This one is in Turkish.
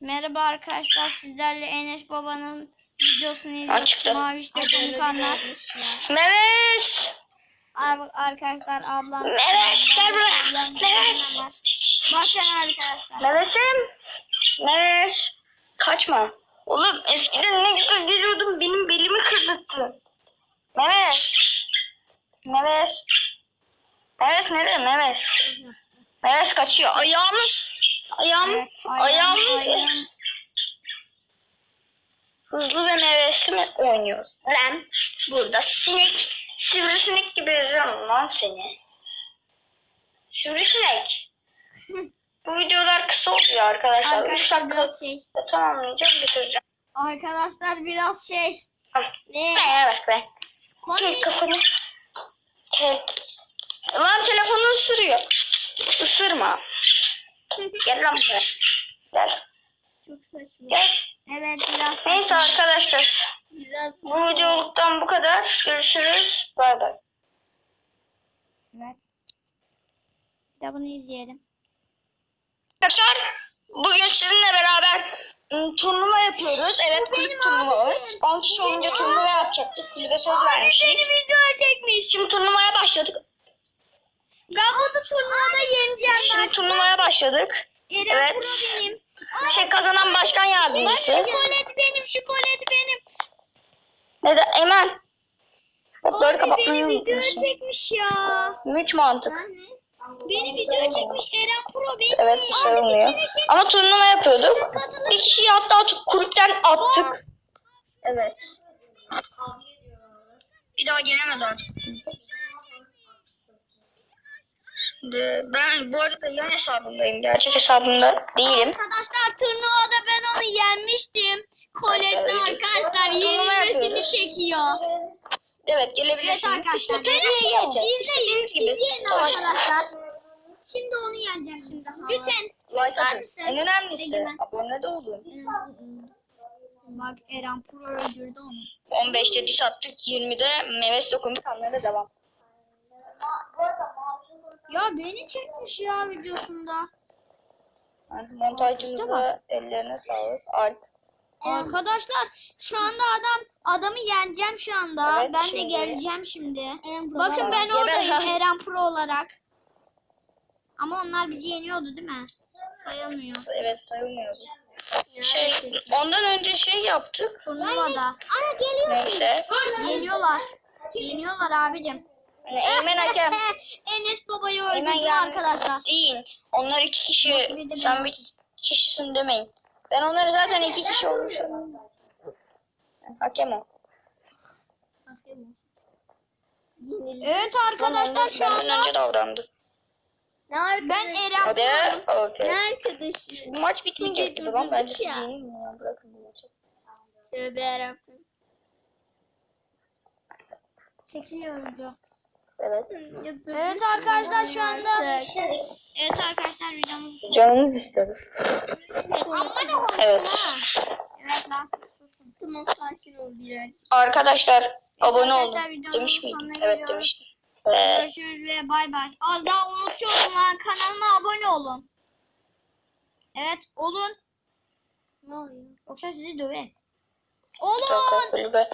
Merhaba arkadaşlar sizlerle Enes Baba'nın videosunu izliyoruz. Maviş'te komutanlar. Meves! Abi, arkadaşlar ablam. Meves gel buraya. Meves! Bakın arkadaşlar. Meves'im! Meves! Kaçma. Oğlum eskiden ne güzel geliyordum benim belimi kırdırttın. Meves! Meves! Meves nerede Meves? Meves kaçıyor. Ayağımı ayağımı Evet, ayağımı ayağım. hızlı ve mevesli mi oynuyoruz? Lan burada sinek sivrisinek gibi eziyorum lan seni. Sivrisinek. Bu videolar kısa oluyor arkadaşlar. Üç Arkadaşlar dakika biraz şey. tamamlayacağım bitireceğim. Arkadaşlar biraz şey. Ne? Ben evet be. Komik. kafanı. Gel. Lan telefonu ısırıyor. Isırma. Gel lan buraya. Gel. Çok saçma. Gel. Evet biraz Neyse saçma. arkadaşlar. Biraz Bu videoluktan bu kadar. Görüşürüz. Bay bay. Evet. Bir de bunu izleyelim. Arkadaşlar bugün sizinle beraber ım, turnuva yapıyoruz. Evet kulüp turnuvamız. 10 kişi olunca turnuva yapacaktık. Kulübe söz vermiştik. video çekmiş. Şimdi turnuvaya başladık. Ben bunu turnuvada yeneceğim. Şimdi turnuvaya başladık. Eren Evet. Benim. Şey kazanan başkan yardımcısı. Şokolat benim, şokolat benim. Neden? Hemen. Botları Abi kapatmayı video çekmiş ya. Müç mantık. Beni video çekmiş Eren Pro benim. Evet bir şey olmuyor. Ama turnuva yapıyorduk. Bir kişiyi hatta kulüpten attık. Evet. Bir daha gelemez artık. Şimdi ben bu arada yan hesabındayım. Gerçek hesabımda değilim. Arkadaşlar turnuvada ben onu yenmiştim. Colette Evet. arkadaşlar yenilmesini çekiyor. Evet Evet gelebilirsiniz. arkadaşlar. İstediğiniz gibi geçin. İzleyin, izleyin arkadaşlar. Şimdi onu yeneceğim şimdi. Lütfen. Like atın. En önemlisi abone de olun. Bak Eren Pro öldürdü onu. 15'te diş attık. 20'de meves dokundu. Kanlara devam. Beni çekmiş ya videosunda. Montajcımıza ellerine sağlık. Alp. Arkadaşlar şu anda adam adamı yeneceğim şu anda. Evet, ben de şimdi. geleceğim şimdi. Bakın ben oradayım. Eren Pro olarak. Ama onlar bizi yeniyordu değil mi? Sayılmıyor. Evet sayılmıyordu. Şey, ondan önce şey yaptık. Turnuvada. Ana geliyor. Neyse. Yeniyorlar. Yeniyorlar abicim. Hani Eymen Hakem. Enes babayı öldürdü arkadaşlar. değil. Onlar iki kişi. Sen bir kişisin demeyin. Ben onları zaten iki kişi olmuş. Hakem o. Evet arkadaşlar şu anda önce davrandı. ben Eren Hadi. Pro'yum. Aferin. arkadaşım? Bu maç bitmeyecekti Bugün babam. Bence siz ya. yenilin ya. Bırakın bu maçı. Tövbe yarabbim. Çekiliyoruz ya. Evet. Evet arkadaşlar şu anda. Evet arkadaşlar videomuz. Canınız istedim. Amma da konuştum Evet. ha. Evet lan susun. Tamam sakin ol biraz. Arkadaşlar abone olun. arkadaşlar, videomuzun Demiş sonuna miydim? Evet geliyoruz. demiştim. Ee, Görüşürüz ve bay bay. Az daha unutuyorum lan kanalıma abone olun. Evet olun. Ne oluyor? Yoksa sizi döver. Olun. kulübe.